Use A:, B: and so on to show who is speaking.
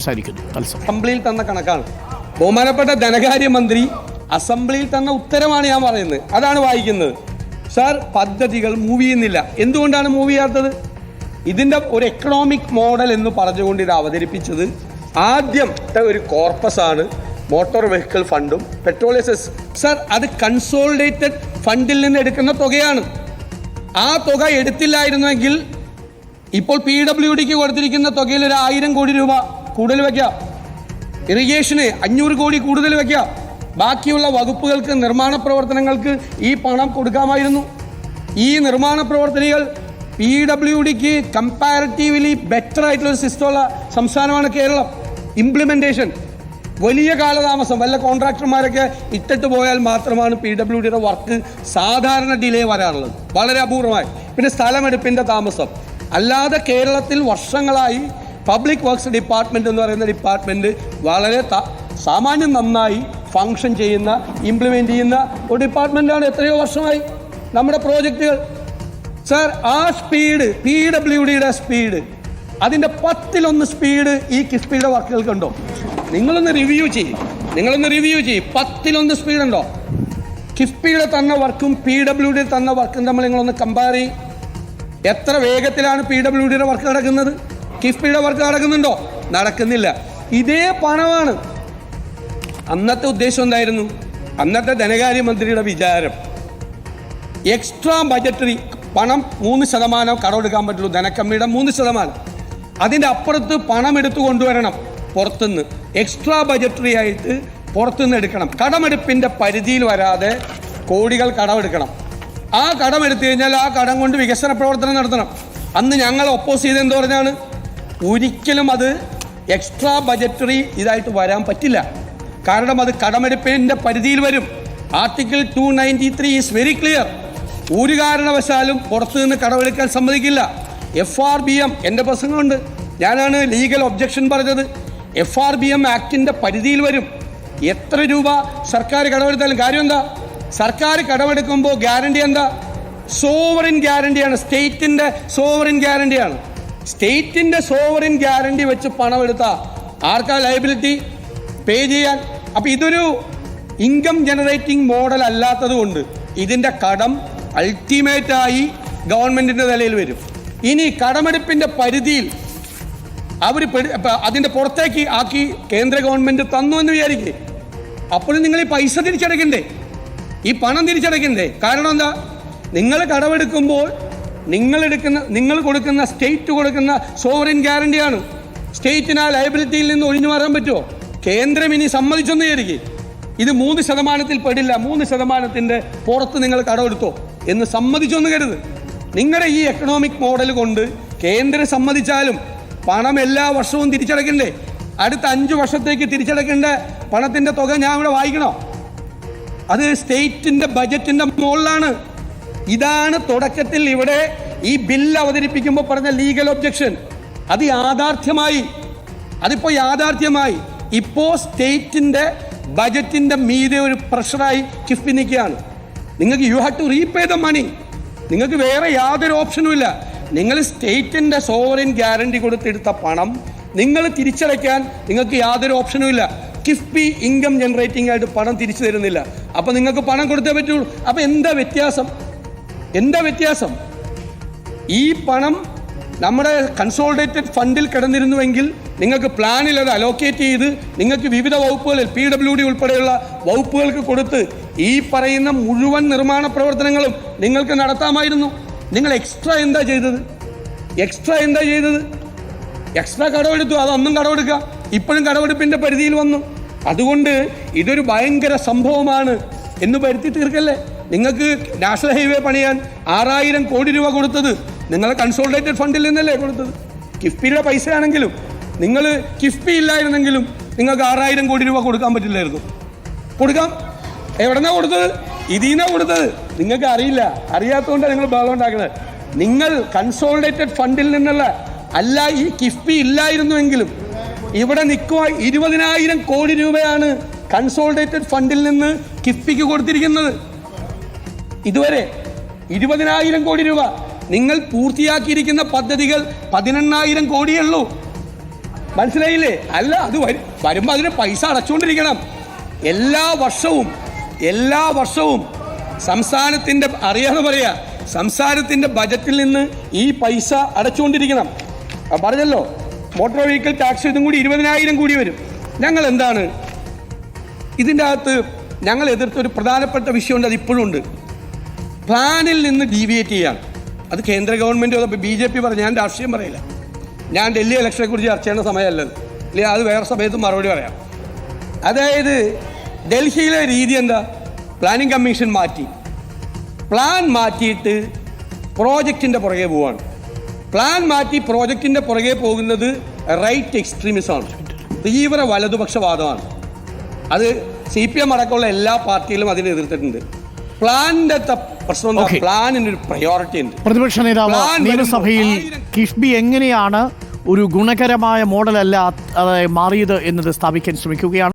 A: സംസാരിക്കുന്നു.
B: അസംബ്ലിയിൽ തന്ന കണക്കാണ്. ബഹുമാനപ്പെട്ട ധനകാര്യമന്ത്രി അസംബ്ലിയിൽ തന്ന ഉത്തരമാണ് ഞാൻ പറയുന്നത്. അതാണ് വായിക്കുന്നത്. സാർ പദ്ധതികൾ മൂവ് ചെയ്യുന്നില്ല. എന്തുകൊണ്ടാണ് മൂവ് ചെയ്യാത്തത്? ഇതിന്റെ ഒരു എക്കണോമിക് മോഡൽ എന്ന് പറഞ്ഞുകൊണ്ട് ഇത് അവതരിപ്പിച്ചത് ആദ്യത്തെ ഒരു കോർപ്പസ് ആണ് മോട്ടോർ വെഹിക്കിൾ ഫണ്ടും പെട്രോൾ സെസ് സാർ അത് കൺസോളിഡേറ്റഡ് ഫണ്ടിൽ നിന്ന് എടുക്കുന്ന തുകയാണ്. ആ തുക എടുത്തില്ലായിരുന്നെങ്കിൽ ഇപ്പോൾ പി ഡബ്ല്യു ഡിക്ക് കൊടുത്തിരിക്കുന്ന തുകയിൽ ഒരു ആയിരം കോടി രൂപ കൂടുതൽ വയ്ക്കാം ഇറിഗേഷന് അഞ്ഞൂറ് കോടി കൂടുതൽ വയ്ക്കാം ബാക്കിയുള്ള വകുപ്പുകൾക്ക് നിർമ്മാണ പ്രവർത്തനങ്ങൾക്ക് ഈ പണം കൊടുക്കാമായിരുന്നു. ഈ നിർമ്മാണ പ്രവർത്തനങ്ങൾ പി ഡബ്ല്യു ഡിക്ക് കമ്പാരിറ്റീവ്ലി ബെറ്റർ ആയിട്ടുള്ള ഒരു സിസ്റ്റമുള്ള സംസ്ഥാനമാണ് കേരളം. ഇംപ്ലിമെന്റേഷൻ വലിയ കാലതാമസം. വല്ല കോൺട്രാക്ടർമാരൊക്കെ ഇട്ടിട്ട് പോയാൽ മാത്രമാണ് പി ഡബ്ല്യു ഡിയുടെ വർക്ക് സാധാരണ ഡിലേ വരാറുള്ളത്. വളരെ അപൂർവമായി പിന്നെ സ്ഥലമെടുപ്പിന്റെ താമസം. അല്ലാതെ കേരളത്തിൽ വർഷങ്ങളായി പബ്ലിക് വർക്ക്സ് ഡിപ്പാർട്ട്മെന്റ് എന്ന് പറയുന്ന ഡിപ്പാർട്ട്മെന്റ് വളരെ സാമാന്യം നന്നായി ഫങ്ഷൻ ചെയ്യുന്ന ഇംപ്ലിമെന്റ് ചെയ്യുന്ന ഒരു ഡിപ്പാർട്ട്മെന്റാണ് എത്രയോ വർഷമായി നമ്മുടെ പ്രോജക്റ്റുകൾ സർ ആ സ്പീഡ് പി ഡബ്ല്യു ഡിയുടെ സ്പീഡ് അതിന്റെ പത്തിലൊന്ന് സ്പീഡ് ഈ കിഫ്ബിയുടെ വർക്കുകൾക്കുണ്ടോ നിങ്ങളൊന്ന് റിവ്യൂ ചെയ്യും. നിങ്ങളൊന്ന് റിവ്യൂ ചെയ്യും. പത്തിലൊന്ന് സ്പീഡ് ഉണ്ടോ? കിഫ്ബിയുടെ തന്ന വർക്കും പി ഡബ്ല്യു ഡി തന്ന വർക്കും തമ്മിൽ നിങ്ങളൊന്ന് കമ്പയർ ചെയ്യും. എത്ര വേഗത്തിലാണ് പി ഡബ്ല്യു ഡിയുടെ വർക്ക് നടക്കുന്നത്? കിഫ്ബിയുടെ വർക്ക് നടക്കുന്നുണ്ടോ? നടക്കുന്നില്ല. ഇതേ പണമാണ്. അന്നത്തെ ഉദ്ദേശം എന്തായിരുന്നു? അന്നത്തെ ധനകാര്യമന്ത്രിയുടെ വിചാരം. എക്സ്ട്രാ ബജറ്ററി പണം മൂന്ന് ശതമാനം കടമെടുക്കാൻ പറ്റുള്ളൂ. ധനക്കമ്മിയുടെ മൂന്ന് ശതമാനം. അതിന്റെ അപ്പുറത്ത് പണം എടുത്തു കൊണ്ടുവരണം. പുറത്തുനിന്ന്. എക്സ്ട്രാ ബജറ്ററി ആയിട്ട് പുറത്തുനിന്ന് എടുക്കണം. കടമെടുപ്പിന്റെ പരിധിയിൽ വരാതെ കോടികൾ കടമെടുക്കണം. ആ കടമെടുത്തു കഴിഞ്ഞാൽ ആ കടം കൊണ്ട് വികസന പ്രവർത്തനം നടത്തണം. അന്ന് ഞങ്ങൾ ഒപ്പോസ് ചെയ്ത് എന്ത് പറഞ്ഞാണ്? ഒരിക്കലും അത് എക്സ്ട്രാ ബജറ്ററി ഇതായിട്ട് വരാൻ പറ്റില്ല. കാരണം അത് കടമെടുപ്പിന്റെ പരിധിയിൽ വരും. Article two ninety three is very clear ഒരു കാരണവശാലും പുറത്തു നിന്ന് കടമെടുക്കാൻ സമ്മതിക്കില്ല. എഫ് ആർ ബി എം എന്റെ പ്രസംഗമുണ്ട് ഞാനാണ് ലീഗൽ ഒബ്ജക്ഷൻ പറഞ്ഞത്. എഫ് ആർ ബി എം ആക്ടിന്റെ പരിധിയിൽ വരും. എത്ര രൂപ സർക്കാർ കടമെടുത്താലും കാര്യം എന്താ? സർക്കാർ കടമെടുക്കുമ്പോൾ ഗ്യാരണ്ടി എന്താ? സോവറിൻ ഗ്യാരണ്ടിയാണ് സ്റ്റേറ്റിന്റെ സോവറിൻ ഗ്യാരണ്ടിയാണ് സ്റ്റേറ്റിന്റെ സോവറിൻ ഗ്യാരണ്ടി വെച്ച് പണം ആർക്കാ ലയബിലിറ്റി പേ ചെയ്യാൻ. അപ്പം ഇതൊരു ഇൻകം ജനറേറ്റിംഗ് മോഡൽ അല്ലാത്തത് കൊണ്ട് ഇതിന്റെ കടം അൾട്ടിമേറ്റായി ഗവൺമെന്റിന്റെ നിലയിൽ വരും. ഇനി കടമെടുപ്പിന്റെ പരിധിയിൽ അവർ അതിന്റെ പുറത്തേക്ക് ആക്കി കേന്ദ്ര ഗവൺമെന്റ് തന്നു എന്ന് വിചാരിക്കേ. അപ്പോഴും നിങ്ങൾ ഈ പൈസ തിരിച്ചടയ്ക്കണ്ടേ? ഈ പണം തിരിച്ചടയ്ക്കണ്ടേ? കാരണം എന്താ? നിങ്ങൾ കടമെടുക്കുമ്പോൾ നിങ്ങൾ എടുക്കുന്ന നിങ്ങൾ കൊടുക്കുന്ന സ്റ്റേറ്റ് കൊടുക്കുന്ന സോവറിൻ ഗ്യാരണ്ടിയാണ് സ്റ്റേറ്റിന് ആ ലയബിലിറ്റിയിൽ നിന്ന് ഒഴിഞ്ഞു മാറാൻ പറ്റുമോ? കേന്ദ്രം ഇനി സമ്മതിച്ചെന്ന് വിചാരിക്കും ഇത് മൂന്ന് ശതമാനത്തിൽ പെടില്ല. മൂന്ന് ശതമാനത്തിന്റെ പുറത്ത് നിങ്ങൾ കടമെടുത്തോ എന്ന് സമ്മതിച്ചൊന്ന് കരുത്. നിങ്ങളുടെ ഈ എക്കണോമിക് മോഡൽ കൊണ്ട് കേന്ദ്രം സമ്മതിച്ചാലും പണം എല്ലാ വർഷവും തിരിച്ചടക്കണ്ടേ അടുത്ത അഞ്ച് വർഷത്തേക്ക് തിരിച്ചടക്കേണ്ട പണത്തിന്റെ തുക ഞാൻ ഇവിടെ വായിക്കണോ? അത് സ്റ്റേറ്റിന്റെ ബജറ്റിന്റെ മുകളിലാണ്. ഇതാണ് തുടക്കത്തിൽ ഇവിടെ ഈ ബില്ല് അവതരിപ്പിക്കുമ്പോൾ പറഞ്ഞ ലീഗൽ ഒബ്ജക്ഷൻ. അത് യാഥാർത്ഥ്യമായി അതിപ്പോൾ യാഥാർത്ഥ്യമായി. ഇപ്പോൾ സ്റ്റേറ്റിന്റെ ബജറ്റിന്റെ മീതെ ഒരു പ്രഷറായി കിഫ്ബി നിൽക്കുകയാണ്. നിങ്ങൾക്ക് you have to repay the money. നിങ്ങൾക്ക് വേറെ യാതൊരു ഓപ്ഷനും ഇല്ല. നിങ്ങൾ സ്റ്റേറ്റിന്റെ സോവറിൻ ഗ്യാരണ്ടി കൊടുത്തെടുത്ത പണം നിങ്ങൾ തിരിച്ചടയ്ക്കാൻ നിങ്ങൾക്ക് യാതൊരു ഓപ്ഷനും ഇല്ല. കിഫ്ബി ഇൻകം ജനറേറ്റിംഗ് ആയിട്ട് പണം തിരിച്ചു തരുന്നില്ല. അപ്പോൾ നിങ്ങൾക്ക് പണം കൊടുത്തേ പറ്റുള്ളൂ. അപ്പോൾ എന്താ വ്യത്യാസം? എന്താ വ്യത്യാസം? ഈ പണം നമ്മുടെ കൺസോൾഡേറ്റഡ് ഫണ്ടിൽ കിടന്നിരുന്നുവെങ്കിൽ നിങ്ങൾക്ക് പ്ലാനിൽ അത് അലോക്കേറ്റ് ചെയ്ത് നിങ്ങൾക്ക് വിവിധ വകുപ്പുകളിൽ പി ഡബ്ല്യു ഡി ഉൾപ്പെടെയുള്ള വകുപ്പുകൾക്ക് കൊടുത്ത് ഈ പറയുന്ന മുഴുവൻ നിർമ്മാണ പ്രവർത്തനങ്ങളും നിങ്ങൾക്ക് നടത്താമായിരുന്നു. നിങ്ങൾ എക്സ്ട്രാ എന്താ ചെയ്തത്? എക്സ്ട്രാ എന്താ ചെയ്തത്? എക്സ്ട്രാ കടമെടുത്തു. അതൊന്നും കടമെടുക്കുക. ഇപ്പോഴും കടമെടുപ്പിന്റെ പരിധിയിൽ വന്നു. അതുകൊണ്ട് ഇതൊരു ഭയങ്കര സംഭവമാണ് എന്ന് വരുത്തി തീർക്കല്ലേ? നിങ്ങൾക്ക് നാഷണൽ ഹൈവേ പണിയാൻ ആറായിരം കോടി രൂപ കൊടുത്തത് നിങ്ങൾ കൺസോൾട്ടേറ്റഡ് ഫണ്ടിൽ നിന്നല്ലേ കൊടുത്തത്? കിഫ്ബിയുടെ പൈസ ആണെങ്കിലും നിങ്ങൾ കിഫ്ബി ഇല്ലായിരുന്നെങ്കിലും നിങ്ങൾക്ക് ആറായിരം കോടി രൂപ കൊടുക്കാൻ പറ്റില്ലായിരുന്നു. കൊടുക്കാം. എവിടെന്നാ കൊടുത്തത്? ഇതിന്നാ കൊടുത്തത്. നിങ്ങൾക്ക് അറിയില്ല. അറിയാത്തതുകൊണ്ടാണ് നിങ്ങൾ ബഹളം ഉണ്ടാക്കുന്നത് നിങ്ങൾ കൺസോൾട്ടേറ്റഡ് ഫണ്ടിൽ നിന്നുള്ള അല്ല ഈ കിഫ്ബി ഇല്ലായിരുന്നുവെങ്കിലും ഇവിടെ നിൽക്കുക ഇരുപതിനായിരം കോടി രൂപയാണ് കൺസോൾട്ടേറ്റഡ് ഫണ്ടിൽ നിന്ന് കിഫ്ബിക്ക് കൊടുത്തിരിക്കുന്നത്. ഇതുവരെ ഇരുപതിനായിരം കോടി രൂപ നിങ്ങൾ പൂർത്തിയാക്കിയിരിക്കുന്ന പദ്ധതികൾ പതിനെണ്ണായിരം കോടിയേ ഉള്ളൂ മനസ്സിലായില്ലേ? അല്ല അത് വരും വരുമ്പോൾ അതിന് പൈസ അടച്ചുകൊണ്ടിരിക്കണം എല്ലാ വർഷവും എല്ലാ വർഷവും സംസ്ഥാനത്തിന്റെ അറിയാതെ പറയാ സംസ്ഥാനത്തിന്റെ ബജറ്റിൽ നിന്ന് ഈ പൈസ അടച്ചുകൊണ്ടിരിക്കണം പറഞ്ഞല്ലോ? മോട്ടോർ വെഹിക്കിൾ ടാക്സ് ഇതും കൂടി ഇരുപതിനായിരം കൂടി വരും. ഞങ്ങൾ എന്താണ് ഇതിന്റെ അകത്ത് ഞങ്ങൾ എതിർത്ത ഒരു പ്രധാനപ്പെട്ട വിഷയമുണ്ട് അത് ഇപ്പോഴും ഉണ്ട്. പ്ലാനിൽ നിന്ന് ഡീവിയേറ്റ് ചെയ്യാണ് അത് കേന്ദ്ര ഗവൺമെന്റ് ബി ജെ പി പറഞ്ഞു ഞാൻ രാഷ്ട്രീയം പറയില്ല. ഞാൻ ഡൽഹി ഇലക്ഷനെ കുറിച്ച് ചർച്ച ചെയ്യേണ്ട സമയമല്ലത് ഇല്ല അത് വേറെ സമയത്ത് മറുപടി പറയാം. അതായത് ഡൽഹിയിലെ രീതി എന്താ? പ്ലാനിംഗ് കമ്മീഷൻ മാറ്റി. പ്ലാൻ മാറ്റിയിട്ട് പ്രോജക്റ്റിന്റെ പുറകെ പോവാണ്. പ്ലാൻ മാറ്റി പ്രോജക്റ്റിന്റെ പുറകെ പോകുന്നത് റൈറ്റ് എക്സ്ട്രീമിസമാണ് തീവ്ര വലതുപക്ഷവാദമാണ്. അത് സി പി എം അടക്കമുള്ള എല്ലാ പാർട്ടിയിലും അതിനെ എതിർത്തിട്ടുണ്ട്. പ്ലാനിന്റെ പ്രശ്നം എന്താ?
A: Okay.
B: പ്ലാനിന് ഒരു പ്രയോറിറ്റി ഉണ്ട്
A: പ്രതിപക്ഷ നേതാവ് നിയമസഭയിൽ
B: കിഷ്ബി
A: കിഫ്ബി എങ്ങനെയാണ് ഒരു ഗുണകരമായ മോഡലല്ല അതായത് മാറിയത് എന്നത് സ്ഥാപിക്കാൻ ശ്രമിക്കുകയാണ്